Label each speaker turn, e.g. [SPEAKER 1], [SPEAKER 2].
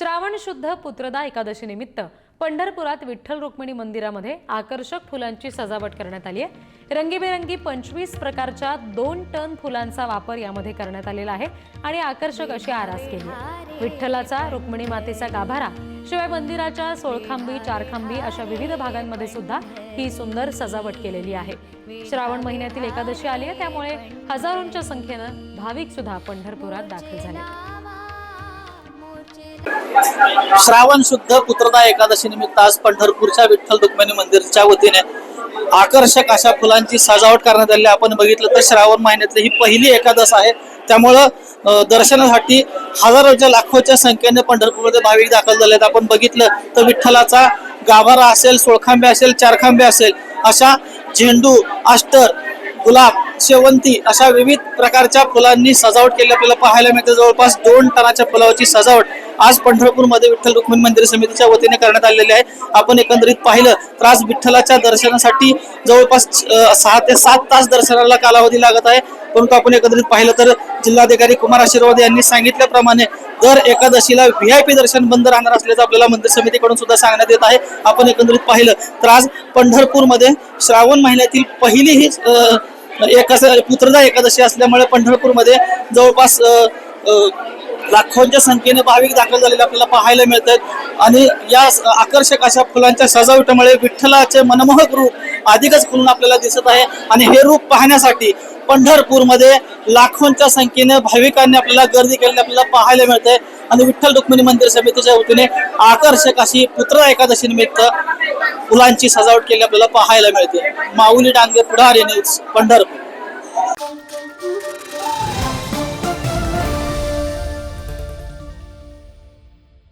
[SPEAKER 1] श्रावण शुद्ध पुत्रदा एकादशी निमित्त पंढरपुरात विठ्ठल रुक्मिणी मंदिरामध्ये आकर्षक फुलांची सजावट करण्यात आली आहे. रंगीबेरंगी पंचवीस प्रकारच्या दोन टन फुलांचा वापर यामध्ये करण्यात आलेला आहे आणि आकर्षक अशी आरास केली विठ्ठलाचा रुक्मिणी मातेचा गाभारा शिवाय मंदिराच्या सोळखांबी चारखांबी अशा विविध भागांमध्ये सुद्धा ही सुंदर सजावट केलेली आहे. श्रावण महिन्यातील एकादशी आली आहे त्यामुळे हजारोंच्या संख्येनं भाविक सुद्धा पंढरपुरात दाखल झाले
[SPEAKER 2] श्रावण शुद्ध पुत्रदा एकादशी निमित्त आज पंढरपूरच्या विठ्ठल रुक्मिणी मंदिरच्या वतीने आकर्षक अशा फुलांची सजावट करण्यात आली. आपण बघितलं तर श्रावण महिन्यातली ही पहिली एकादश आहे. त्यामुळं दर्शनासाठी हजारोच्या लाखोच्या संख्येने पंढरपूरमध्ये भाविक दाखल झाले आहेत. आपण बघितलं तर विठ्ठलाचा गाभारा असेल सोळखांबे असेल चारखांबे असेल अशा झेंडू अष्टर गुलाब शेवंती अशा विविध प्रकारच्या फुलांनी सजावट केली. आपल्याला पाहायला मिळते जवळपास दोन टनाच्या फुलावाची सजावट आज पंढरपूरमध्ये विठ्ठल रुक्मिणी मंदिर समितीच्या वतीने करण्यात आलेली आहे. आपण एकंदरीत पाहिलं तर आज विठ्ठलाच्या दर्शनासाठी जवळपास सहा ते सात तास दर्शनाला कालावधी लागत आहे. परंतु आपण एकंदरीत पाहिलं तर जिल्हाधिकारी कुमार आशीर्वाद यांनी सांगितल्याप्रमाणे दर एकादशीला व्ही आय पी दर्शन बंद राहणार असल्याचं आपल्याला मंदिर समितीकडून सुद्धा सांगण्यात येत आहे. आपण एकंदरीत पाहिलं तर आज पंढरपूरमध्ये श्रावण महिन्यातील पहिली ही अं, एकास पुत्रदा एकादशी असल्यामुळे पंढरपूरमध्ये जवळपास लाखोंच्या संख्येने भाविक दाखल झालेले आपल्याला पाहायला मिळत आहेत आणि या आकर्षक अशा फुलांच्या सजावटीमुळे विठ्ठलाचे मनमोहक रूप अधिकच खुलून आपल्याला दिसत आहे. आणि हे रूप पाहण्यासाठी पंढरपूरमध्ये लाखोंच्या संख्येने भाविकांनी आपल्याला गर्दी केलेली आपल्याला पाहायला मिळते आणि विठ्ठल रुक्मिणी मंदिर समितीच्या वतीने आकर्षक अशी पुत्र एकादशी निमित्त फुलांची सजावट केली आपल्याला पाहायला मिळते. माऊली डांगे पुढारी न्यूज पंढरपूर.